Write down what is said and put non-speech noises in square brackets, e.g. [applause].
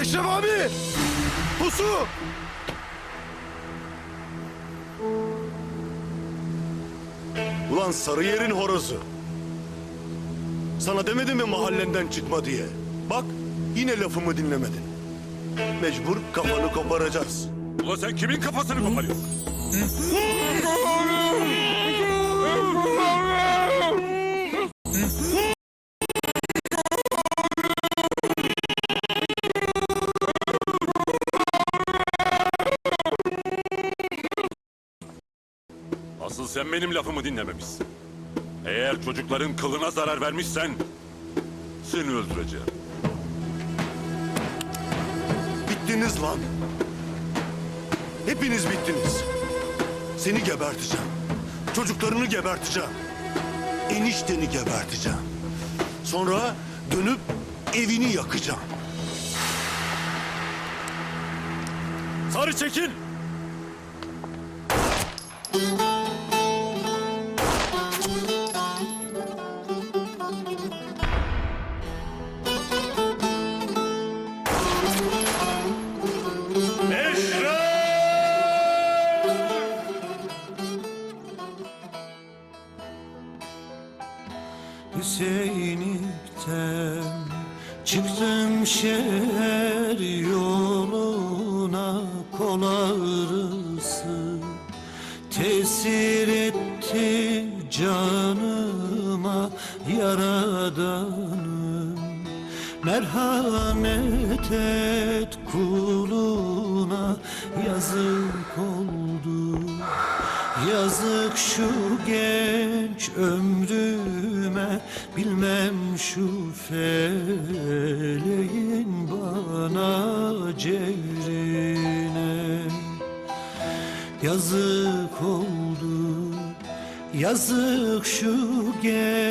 Eşref abi! Pusu! Ulan Sarıyer'in horozu. Sana demedim mi mahallenden çıkma diye? Bak yine lafımı dinlemedin. Mecbur kafanı koparacağız. Ulan sen kimin kafasını koparıyorsun? [laughs] Asıl sen benim lafımı dinlememişsin. Eğer çocukların kılına zarar vermişsen seni öldüreceğim. Bittiniz lan. Hepiniz bittiniz. Seni geberteceğim. Çocuklarını geberteceğim. Enişteni geberteceğim. Sonra dönüp evini yakacağım. Sarı çekil. Hüseyinlikten çıktım şehir yoluna kol ağrısı Tesir etti canıma yaradanım Merhamet et kuluna yazık oldu. Yazık şu genç ömrüme Bilmem şu feleğin bana cevrine Yazık oldu Yazık şu genç